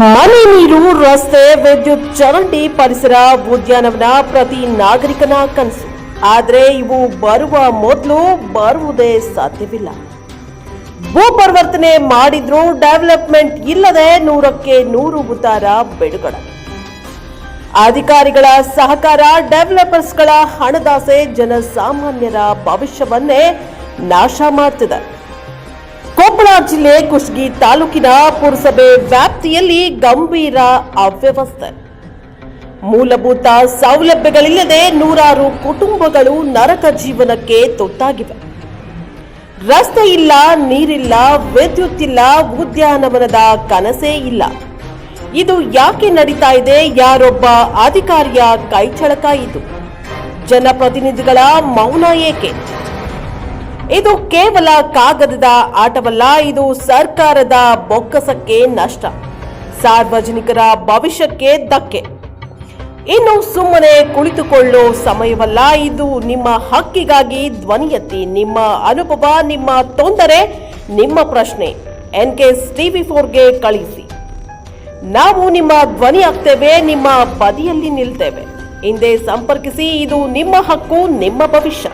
ಮನೆ ನೀರು, ರಸ್ತೆ, ವಿದ್ಯುತ್, ಚರಂಡಿ ಪರಿಸರ, ಉದ್ಯಾನವನ ಪ್ರತಿ ನಾಗರಿಕನ ಕನಸು. ಆದರೆ ಇವು ಬರುವ ಮೊದಲು ಬರುವುದೇ ಸಾಧ್ಯವಿಲ್ಲ. ಭೂ ಪರಿವರ್ತನೆ ಮಾಡಿದ್ರೂ ಡೆವಲಪ್ಮೆಂಟ್ ಇಲ್ಲದೆ ನೂರಕ್ಕೆ ನೂರು ಉತ್ತಾರ ಬಿಡುಗಡೆ. ಅಧಿಕಾರಿಗಳ ಸಹಕಾರ, ಡೆವಲಪರ್ಸ್ಗಳ ಹಣದಾಸೆ ಜನಸಾಮಾನ್ಯರ ಭವಿಷ್ಯವನ್ನೇ ನಾಶ ಮಾಡ್ತಿದೆ. ಕೊಪ್ಪಳ ಜಿಲ್ಲೆ ಕುಷ್ಟಗಿ ತಾಲೂಕಿನ ಪುರಸಭೆ ವ್ಯಾಪ್ತಿಯಲ್ಲಿ ಗಂಭೀರ ಅವ್ಯವಸ್ಥೆ. ಮೂಲಭೂತ ಸೌಲಭ್ಯಗಳಿಲ್ಲದೆ ನೂರಾರು ಕುಟುಂಬಗಳು ನರಕ ಜೀವನಕ್ಕೆ ತುತ್ತಾಗಿವೆ. ರಸ್ತೆ ಇಲ್ಲ, ನೀರಿಲ್ಲ, ವಿದ್ಯುತ್ ಇಲ್ಲ, ಉದ್ಯಾನವನದ ಕನಸೇ ಇಲ್ಲ. ಇದು ಯಾಕೆ ನಡೀತಾ ಇದೆ? ಯಾರೊಬ್ಬ ಅಧಿಕಾರಿಯ ಕೈಚಳಕ ಇದು. ಜನಪ್ರತಿನಿಧಿಗಳ ಮೌನ ಏಕೆ? ಇದು ಕೇವಲ ಕಾಗದದ ಆಟವಲ್ಲ, ಇದು ಸರ್ಕಾರದ ಬೊಕ್ಕಸಕ್ಕೆ ನಷ್ಟ. ಸಾರ್ವಜನಿಕರ ಭವಿಷ್ಯಕ್ಕೆ ಧಕ್ಕೆ. ಇನ್ನು ಸುಮ್ಮನೆ ಕುಳಿತುಕೊಳ್ಳೋ ಸಮಯವಲ್ಲ, ಇದು ನಿಮ್ಮ ಹಕ್ಕಿಗಾಗಿ ಧ್ವನಿ ಎತ್ತಿ ನಿಮ್ಮ ಅನುಭವ, ನಿಮ್ಮ ತೊಂದರೆ, ನಿಮ್ಮ ಪ್ರಶ್ನೆ. ಎನ್ ಕೆಸ್ ಟಿವಿ ಫೋರ್ಗೆ ಕಳಿಸಿ. ನಾವು ನಿಮ್ಮ ಧ್ವನಿ ಆಗ್ತೇವೆ ನಿಮ್ಮ ಬದಿಯಲ್ಲಿ ನಿಲ್ತೇವೆ. ಹಿಂದೆ ಸಂಪರ್ಕಿಸಿ, ಇದು ನಿಮ್ಮ ಹಕ್ಕು, ನಿಮ್ಮ ಭವಿಷ್ಯ.